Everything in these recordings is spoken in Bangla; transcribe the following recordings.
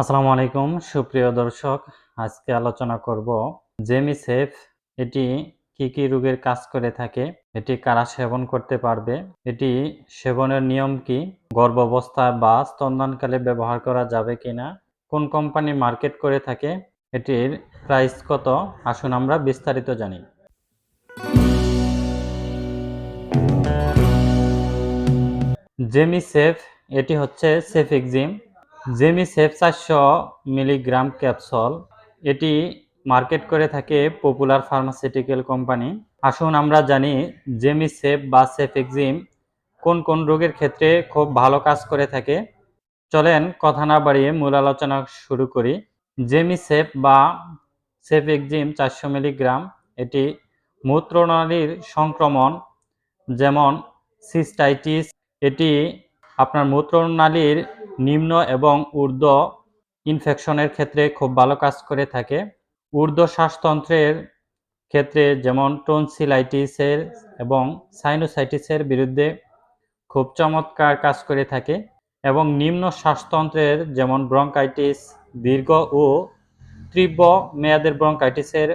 আসসালামু আলাইকুম, সুপ্রিয় দর্শক। আজকে আলোচনা করব জেমিসেফ এটি কি কি রোগের কাজ করে থাকে, এটি কারা সেবন করতে পারবে, এটি সেবনের নিয়ম কি, গর্ভাবস্থা বা স্তন্দানকালে ব্যবহার করা যাবে কিনা, কোন কোম্পানি মার্কেট করে থাকে, এটির প্রাইস কত, আসুন আমরা বিস্তারিত জানি। জেমিসেফ এটি হচ্ছে সেফ সেফিক্সিম জেমিসেফ চারশো মিলিগ্রাম ক্যাপসল। এটি মার্কেট করে থাকে পপুলার ফার্মাসিউটিক্যাল কোম্পানি। আসুন আমরা জানি জেমিসেফ বা সেফেক্সিম কোন কোন রোগের ক্ষেত্রে খুব ভালো কাজ করে থাকে। চলেন কথা না বাড়িয়ে মূল আলোচনা শুরু করি। জেমিসেফ বা সেফেক্সিম চারশো মিলিগ্রাম এটি মূত্রনালীর সংক্রমণ, যেমন সিস্টাইটিস। এটি আপনার মূত্রনালীর নিম্ন এবং ঊর্ধ্ব ইনফেকশনের ক্ষেত্রে খুব ভালো কাজ করে থাকে। ঊর্ধ্ব শ্বাসতন্ত্রের ক্ষেত্রে যেমন টনসিলাইটিসের এবং সাইনোসাইটিসের বিরুদ্ধে খুব চমৎকার কাজ করে থাকে এবং নিম্ন শ্বাসতন্ত্রের যেমন ব্রঙ্কাইটিস দীর্ঘ ও তীব্র মেয়াদের ব্রঙ্কাইটিসের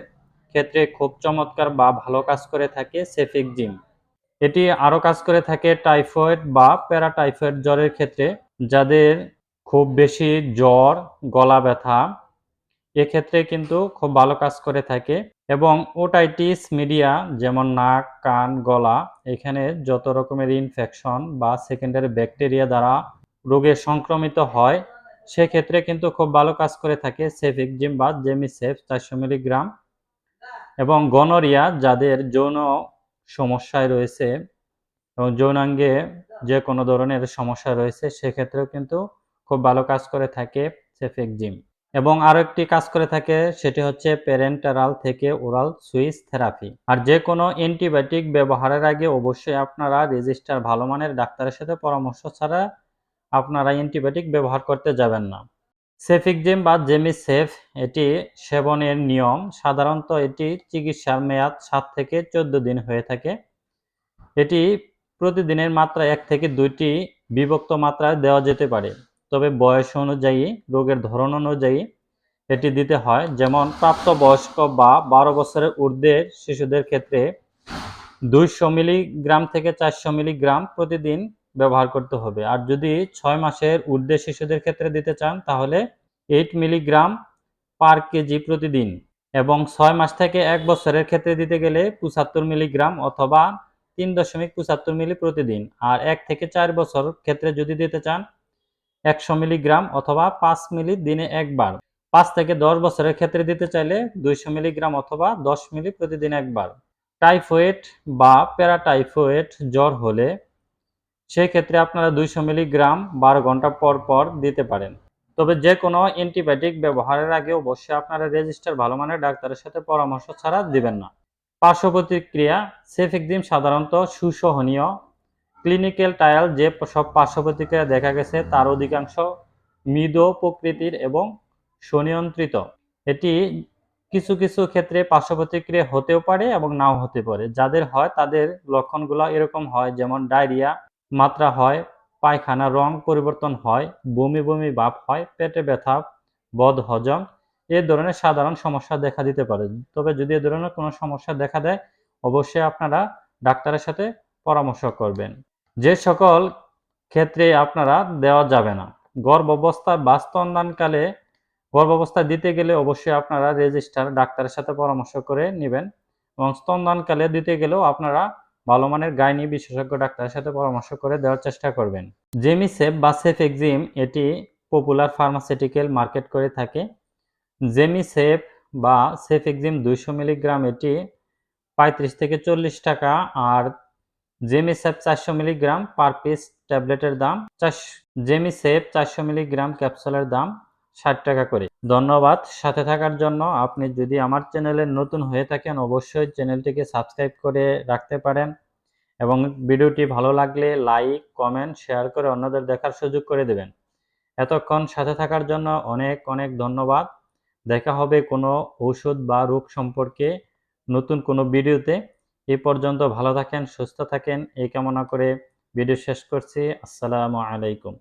ক্ষেত্রে খুব চমৎকার বা ভালো কাজ করে থাকে সেফিক জিম এটি আরও কাজ করে থাকে টাইফয়েড বা প্যারাটাইফয়েড জ্বরের ক্ষেত্রে। যাদের খুব বেশি জ্বর, গলা ব্যথা, এক্ষেত্রে কিন্তু খুব ভালো কাজ করে থাকে এবং ওটাইটিস মিডিয়া যেমন নাক, কান, গলা, এখানে যত রকমের ইনফেকশন বা সেকেন্ডারি ব্যাকটেরিয়া দ্বারা রোগে সংক্রমিত হয়, সেক্ষেত্রে কিন্তু খুব ভালো কাজ করে থাকে সেফিক জিম বা জেমিসেফ চারশো মিলিগ্রাম এবং গনোরিয়া যাদের যৌন সমস্যায় রয়েছে এবং যৌনাঙ্গে যে কোনো ধরনের সমস্যা রয়েছে, সেক্ষেত্রেও কিন্তু খুব ভালো কাজ করে থাকে সেফেক জিম। এবং আরও একটি কাজ করে থাকে, সেটি হচ্ছে প্যারেন্টারাল থেকে ওরাল সুইচ থেরাপি। আর যে কোনো অ্যান্টিবায়োটিক ব্যবহারের আগে অবশ্যই আপনারা রেজিস্টার ভালো মানের ডাক্তারের সাথে পরামর্শ ছাড়া আপনারা অ্যান্টিবায়োটিক ব্যবহার করতে যাবেন না। সেফিক জিম বা জেমি সেফ এটি সেবনের নিয়ম। সাধারণত এটি চিকিৎসার মেয়াদ সাত থেকে চোদ্দ দিন হয়ে থাকে। এটি প্রতিদিনের মাত্রা এক থেকে দুইটি বিভক্ত মাত্রায় দেওয়া যেতে পারে। তবে বয়স অনুযায়ী, রোগের ধরন অনুযায়ী এটি দিতে হয়। যেমন, প্রাপ্তবয়স্ক বা বারো বছরের ঊর্ধ্বের শিশুদের ক্ষেত্রে দুইশো মিলিগ্রাম থেকে চারশো মিলিগ্রাম প্রতিদিন ব্যবহার করতে হবে। আর যদি ছয় মাসের ঊর্ধ্বে শিশুদের ক্ষেত্রে দিতে চান, তাহলে এইট মিলিগ্রাম পার কেজি প্রতিদিন এবং ছয় মাস থেকে এক বছরের ক্ষেত্রে দিতে গেলে পঁচাত্তর মিলিগ্রাম অথবা তিন দশমিক পঁচাত্তর মিলি প্রতিদিন আর এক থেকে চার বছর ক্ষেত্রে যদি দিতে চান একশো মিলিগ্রাম অথবা পাঁচ মিলি দিনে একবার। পাঁচ থেকে দশ বছরের ক্ষেত্রে দিতে চাইলে দুইশো মিলিগ্রাম অথবা দশ মিলি প্রতিদিন একবার। টাইফয়েড বা প্যারাটাইফয়েড জ্বর হলে সেই ক্ষেত্রে আপনারা দুইশো মিলিগ্রাম বারো ঘণ্টা পর পর দিতে পারেন। তবে যে কোনো অ্যান্টিবায়োটিক ব্যবহারের আগে অবশ্যই আপনারা রেজিস্টার ভালো মানের ডাক্তারের সাথে পরামর্শ ছাড়া দিবেন না। পার্শ্ব প্রতিক্রিয়া সেফেক্সিম সাধারণত সুসহনীয়। ক্লিনিক্যাল ট্রায়াল যে সব পার্শ্ব প্রতিক্রিয়া দেখা গেছে, তার অধিকাংশ মৃদ প্রকৃতির এবং সুনিয়ন্ত্রিত এটি কিছু কিছু ক্ষেত্রে পার্শ্ব প্রতিক্রিয়া হতেও পারে এবং নাও হতে পারে। যাদের হয়, তাদের লক্ষণগুলো এরকম হয়, যেমন ডায়রিয়া মাত্রা হয় পায়খানা রং পরিবর্তন হয়, বমি বমি ভাব হয়, পেটে ব্যথা বদ হজম এ ধরনের সাধারণ সমস্যা দেখা দিতে পারে। তবে যদি এ ধরনের কোনো সমস্যা দেখা দেয়, অবশ্যই আপনারা ডাক্তারের সাথে পরামর্শ করবেন। যে সকল ক্ষেত্রে আপনারা দেওয়া যাবে না। গর্ভাবস্থা বা স্তনদানকালে গর্ভাবস্থা দিতে গেলে অবশ্যই আপনারা রেজিস্টার ডাক্তারের সাথে পরামর্শ করে নেবেন এবং স্তনদানকালে দিতে গেলেও আপনারা ভালো মানের গাইনি বিশেষজ্ঞ ডাক্তারের সাথে পরামর্শ করে দেওয়ার চেষ্টা করবেন। জেমিসেফ বা সেফ এক্সিম এটি পপুলার ফার্মাসিউটিক্যাল মার্কেট করে থাকে। জেমিসেফ বা সেফ সেফেক্সিম দুইশো মিলিগ্রাম, এটি পঁয়ত্রিশ থেকে চল্লিশ টাকা, আর জেমিসেফ চারশো মিলিগ্রাম পার পিস ট্যাবলেটের দাম। জেমিসেফ চারশো মিলিগ্রাম ক্যাপসুলের দাম ষাট টাকা করে। ধন্যবাদ সাথে থাকার জন্য। আপনি যদি আমার চ্যানেলে নতুন হয়ে থাকেন, অবশ্যই চ্যানেলটিকে সাবস্ক্রাইব করে রাখতে পারেন এবং ভিডিওটি ভালো লাগলে লাইক, কমেন্ট, শেয়ার করে অন্যদের দেখার সুযোগ করে দেবেন। এতক্ষণ সাথে থাকার জন্য অনেক অনেক ধন্যবাদ। দেখা হবে কোনো ঔষধ বা রোগ সম্পর্কে নতুন কোনো ভিডিওতে। এ পর্যন্ত ভালো থাকেন, সুস্থ থাকেন, এই কামনা করে ভিডিও শেষ করছি। আসসালামু আলাইকুম।